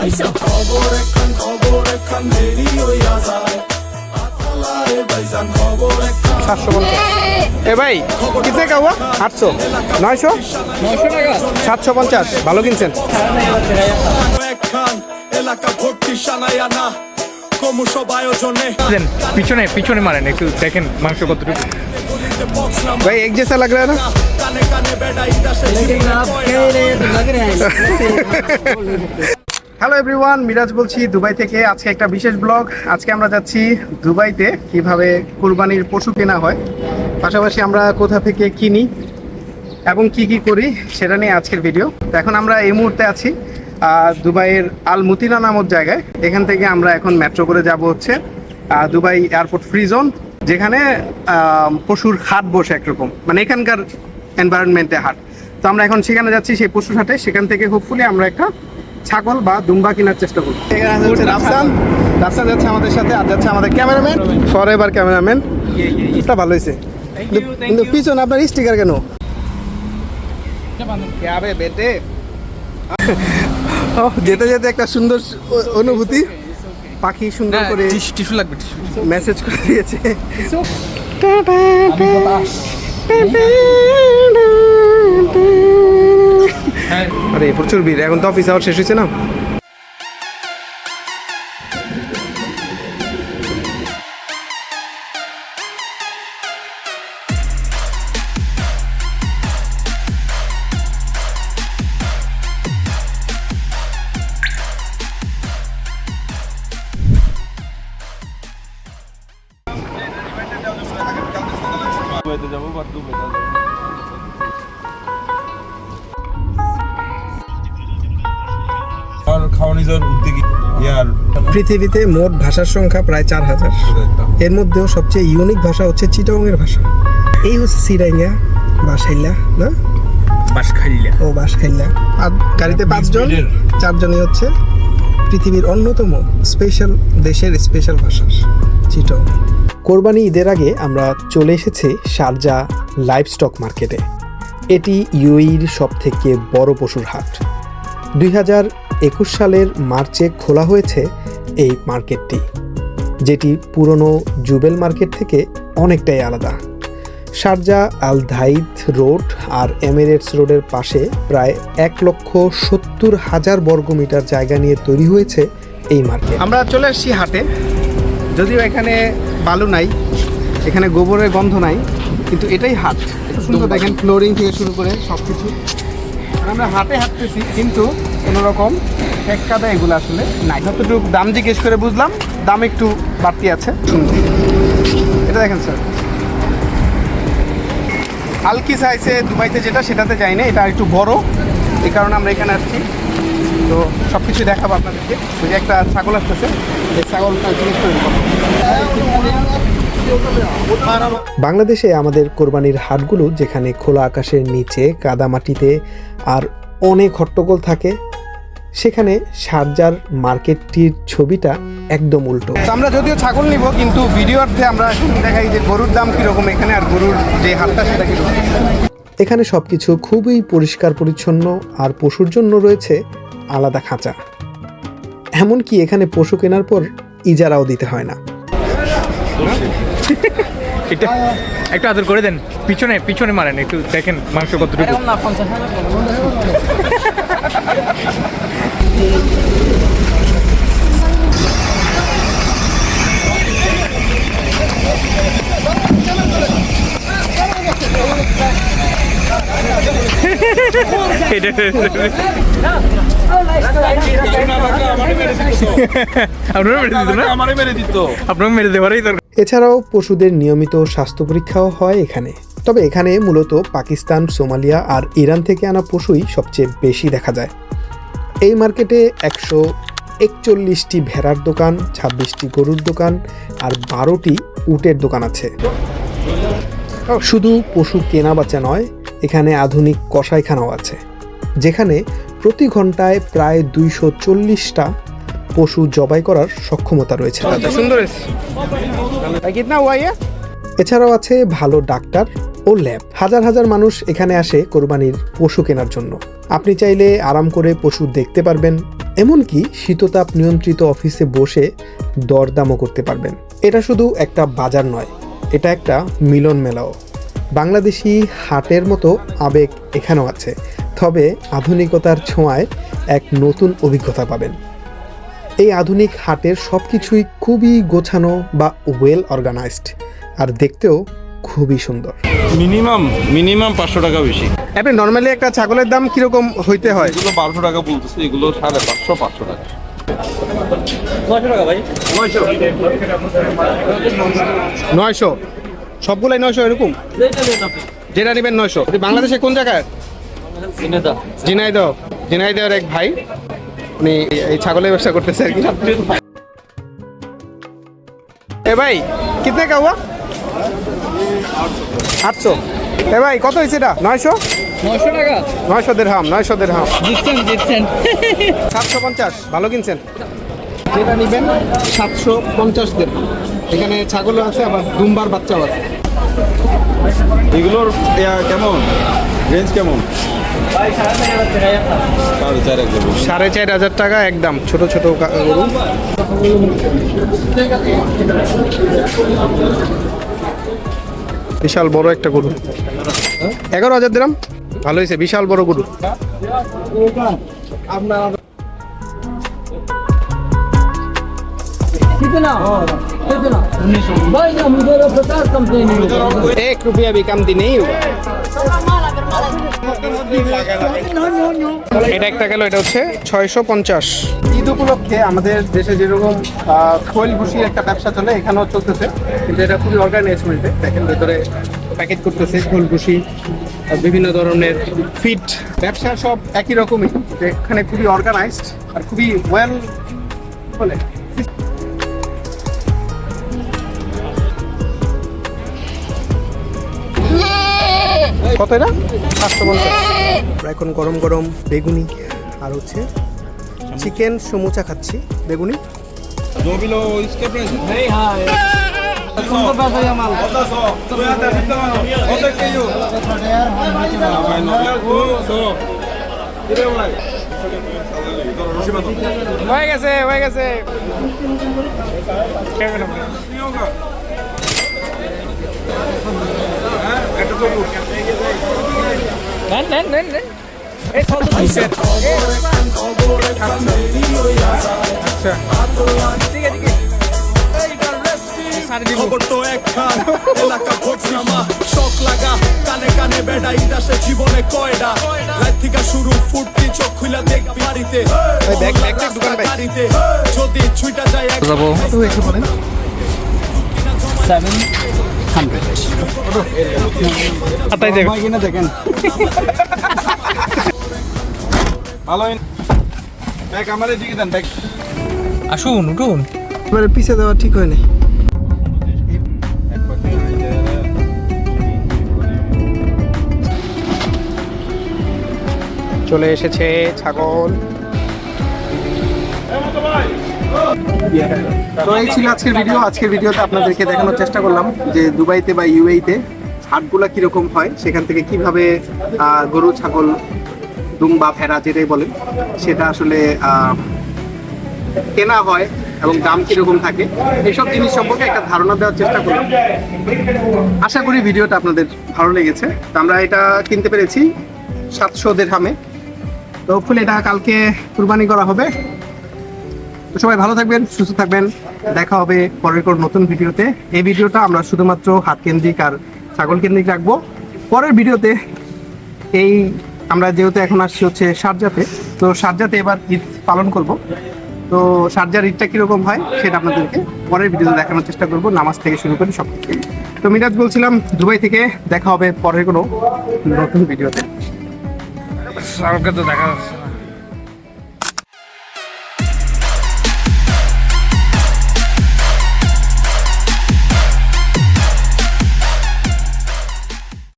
খবর একখান খবর একখান দেরি হইয়া যায় আতলায় ভাইজান খবর একখান সাতশো পঞ্চাশ। এ ভাই কিসে কাউয়া? আটশো। নয়শো? সাতশো পঞ্চাশ। ভালো কিনছেন। পিছনে পিছনে মারেন একটু দেখেন মাংস কতটুকু। ভাই এক জেসা লাগ রা না হ্যালো এভরিওয়ান মিরাজ বলছি, দুবাই থেকে আজকে একটা বিশেষ ব্লগ আজকে আমরা যাচ্ছি দুবাইতে, কীভাবে কুরবানির পশু কেনা হয়। পাশাপাশি আমরা কোথা থেকে কিনি এবং কি কি করি, সেটা নিয়ে আজকের ভিডিও তো এখন আমরা এই মুহূর্তে আছি দুবাইয়ের আল মুতিনা নামক জায়গায়। এখান থেকে আমরা এখন মেট্রো করে যাব হচ্ছে দুবাই এয়ারপোর্ট ফ্রি জোন যেখানে পশুর হাট বসে একরকম। মানে এখানকার এনভায়রনমেন্টে হাট। তো আমরা এখন সেখানে যাচ্ছি, সেই পশুর হাটে। সেখান থেকে হোপফুলি আমরা একটা ছাগল বা দুম্বা কেনার চেষ্টা করব এখানে আছে রাফসান রাফসান যাচ্ছে আমাদের সাথে আর যাচ্ছে আমাদের ক্যামেরাম্যান ফর এভার ক্যামেরাম্যান এটা ভালো হয়েছে কিন্তু- পিছনে আপনার স্টিকার কেন বেটে ও, যেতে যেতে একটা সুন্দর অনুভূতি পাখি সুন্দর করে টিস্যু লাগবে মেসেজ করে দিয়েছে হ্যাঁ আরে প্রচুর ভিড়। এখন তো অফিস আওয়ার শেষ হয়েছে না? আর খাওয়ানি যাওয়ার উদ্যোগী ইয়ার পৃথিবীতে মোট ভাষার সংখ্যা প্রায় চার হাজার। এর মধ্যেও সবচেয়ে ইউনিক ভাষা হচ্ছে চিটাংয়ের ভাষা। এই হচ্ছে সিরাইঙ্গা বাসাইল্লা না? বাস খাইলা ও বাসাইল্লা আর গাড়িতে পাঁচজন চারজনই হচ্ছে পৃথিবীর অন্যতম স্পেশাল দেশের স্পেশাল ভাষা চিটং। কোরবানি ঈদের আগে আমরা চলে এসেছি শারজা লাইভ স্টক মার্কেটে। এটি ইউইর সব থেকে বড় পশুর হাট। দুই হাজার একুশ সালের মার্চে খোলা হয়েছে এই মার্কেটটি যেটি পুরনো জুবেল মার্কেট থেকে অনেকটাই আলাদা। শারজা আল ধাইদ রোড আর এমিরেটস রোডের পাশে প্রায় এক লক্ষ সত্তর হাজার বর্গমিটার জায়গা নিয়ে তৈরি হয়েছে এই মার্কেট। আমরা চলে আসছি হাটে। যদিও এখানে বালু নাই এখানে গোবরের গন্ধ নাই কিন্তু এটাই হাট। সুন্দর দেখেন ফ্লোরিং থেকে শুরু করে সব কিছু আমরা হাটে হাঁটতেছি কিন্তু কোনো রকম টেক্কাদা এগুলো আসলে নাই। যতটুকু দাম জিজ্ঞেস করে বুঝলাম, দাম একটু বাড়তি আছে। এটা দেখেন স্যার হালকি সাইজে দুবাইতে যেটা, সেটাতে যাই না এটা একটু বড় এই কারণে আমরা এখানে আসছি। তো সব কিছু দেখাবো আপনাদেরকে। ওই যে একটা ছাগল আসতেছে, এই ছাগলটা জিনিস বাংলাদেশে আমাদের কোরবানির হাটগুলো যেখানে খোলা আকাশের নিচে, কাদামাটিতে আর অনেক হট্টগোল থাকে সেখানে শারজার মার্কেটটির ছবিটা একদম উল্টো। আমরা যদিও ছাগল নিব কিন্তু ভিডিওতে আমরা দেখাই যে গরুর দাম কীরকম এখানে আর গরুর যে হাটটা সেটা কীরকম? এখানে সব কিছু খুবই পরিষ্কার পরিচ্ছন্ন আর পশুর জন্য রয়েছে আলাদা খাঁচা। এমনকি এখানে পশু কেনার পর ইজারাও দিতে হয় না। এটা একটু আদর করে দেন। পিছনে পিছনে মারেন একটু দেখেন মাংস কতটুকু। এছাড়াও পশুদের নিয়মিত স্বাস্থ্য পরীক্ষাও হয় এখানে। তবে এখানে মূলত পাকিস্তান, সোমালিয়া আর ইরান থেকে আনা পশুই সবচেয়ে বেশি দেখা যায়। এই মার্কেটে একশো একচল্লিশটি ভেড়ার দোকান ছাব্বিশটি গরুর দোকান আর বারোটি উটের দোকান আছে। শুধু পশু কেনা বাচ্চা নয় এখানে আধুনিক কসাইখানাও আছে যেখানে প্রতি ঘন্টায় প্রায় দুইশো চল্লিশটা পশু জবাই করার সক্ষমতা রয়েছে। এছাড়াও আছে ভালো ডাক্তার ও ল্যাব হাজার হাজার মানুষ এখানে আসে কোরবানির পশু কেনার জন্য। আপনি চাইলে আরাম করে পশু দেখতে পারবেন, এমনকি শীততাপ নিয়ন্ত্রিত অফিসে বসে দরদামও করতে পারবেন। এটা শুধু একটা বাজার নয়, এটা একটা মিলন মেলাও। বাংলাদেশি হাটের মতো আবেগ এখানেও আছে, তবে আধুনিকতার ছোঁয়ায় এক নতুন অভিজ্ঞতা পাবেন। এই আধুনিক হাটের সব কিছুই খুবই গোছানো বা ওয়েল অর্গানাইজড আর দেখতেও খুবই সুন্দর। মিনিমাম মিনিমাম পাঁচশো টাকা বেশি। আপনি নর্মালি একটা ছাগলের দাম কীরকম হইতে হয়? এগুলো বারোশো টাকা বলতেছে এগুলো সাড়ে পাঁচশো পাঁচশো টাকা। নয়শো সবগুলাই নয়শো এরকম? যেটা নেবেন নয়শো। বাংলাদেশে কোন জায়গায়? ঝিনাইদহ। ঝিনাইদহের এক ভাই উনি এই ছাগলের ব্যবসা করতেছে আর কি। এ ভাই কিতনে কা হুয়া আটশো। এ ভাই কত হয়েছে এটা? নয়শো? নশো টাকা। নয়শো দেড়হাম নয়শো দেড়হাম। জিতছেন জিতছেন সাতশো পঞ্চাশ ভালো কিনছেন? যেটা নেবেন সাতশো পঞ্চাশ দেড় এখানে ছাগলও আছে আবার দুম্বার বাচ্চাও আছে। এগুলোর ইয়া কেমন? রেঞ্জ কেমন? সাড়ে চার হাজার টাকা একদম ছোট ছোট গরু। বিশাল বড় একটা গরু এগারো হাজার দিলাম ভালো হয়েছে বিশাল বড় গরু এক রুপিয়া भी कम नहीं होगा এটা একটা গেল, এটা হচ্ছে ছয়শো পঞ্চাশ। ঈদ উপলক্ষে আমাদের দেশে যেরকম খোল ভুসির একটা ব্যবসা চলে, এখানেও চলতেছে। কিন্তু এটা খুবই অর্গানাইজমেন্টে দেখেন ভেতরে প্যাকেট করতেছে খোল আর বিভিন্ন ধরনের ফিট ব্যবসা সব একই রকমই। এখানে খুবই অর্গানাইজড আর খুবই ওয়েল বলে। কত এটা পাঁচশো পঞ্চাশ। এখন গরম গরম বেগুনি আর হচ্ছে চিকেন সমুচা খাচ্ছি। বেগুনি? হয়ে গেছে। হয়ে গেছে। নেন নেন নেন নেন। এই ফল আচ্ছা। ঠিক আছে ঠিক আছে। সাড়ে দিব। খবর তো একখান এলাকা ঘটনামা শখ লাগা কানে কানে বেড়া ইদাসে জীবনে কয়ডা। রাত থেকে শুরু ফুটতি চোখ খুলা দেখ বাড়িতে। যদি ছুইটা যায় এক যাব। বলেন। হান্ড্রেড আতাই দেখ। ভালো ব্যাগ আমার এদিকে দেন ব্যাগ আসুন উঠুন। এবারে পিছে দেওয়া ঠিক হয়নি। চলে এসেছে ছাগল। তো এই ছিল আজকের ভিডিও আজকের ভিডিওতে আপনাদেরকে দেখানোর চেষ্টা করলাম যে দুবাইতে বা ইউএইতে হাটগুলা কীরকম হয়, সেখান থেকে কীভাবে গরু, ছাগল, দুম বা ভেড়া যেটাই বলেন, সেটা আসলে কেনা হয় এবং দাম কীরকম থাকে এইসব জিনিস সম্পর্কে একটা ধারণা দেওয়ার চেষ্টা করলাম। আশা করি ভিডিওটা আপনাদের ভালো লেগেছে। তো আমরা এটা কিনতে পেরেছি সাতশো দেড়হামে। তো ফুলে এটা কালকে কুরবানি করা হবে। তো সবাই ভালো থাকবেন, সুস্থ থাকবেন। দেখা হবে পরের কোনো নতুন ভিডিওতে। এই ভিডিওটা আমরা শুধুমাত্র হাত কেন্দ্রিক আর ছাগল কেন্দ্রিক রাখব। পরের ভিডিওতে এই আমরা যেহেতু এখন আসছি হচ্ছে সারজাতে, তো সারজাতে এবার ঈদ পালন করব। তো সারজার ঈদটা কীরকম হয় সেটা আপনাদেরকে পরের ভিডিওতে দেখানোর চেষ্টা করব, নামাজ থেকে শুরু করে সব কিছু তো মিরাজ বলছিলাম, দুবাই থেকে দেখা হবে পরের কোনো নতুন ভিডিওতে। কালকে তো দেখা যাচ্ছে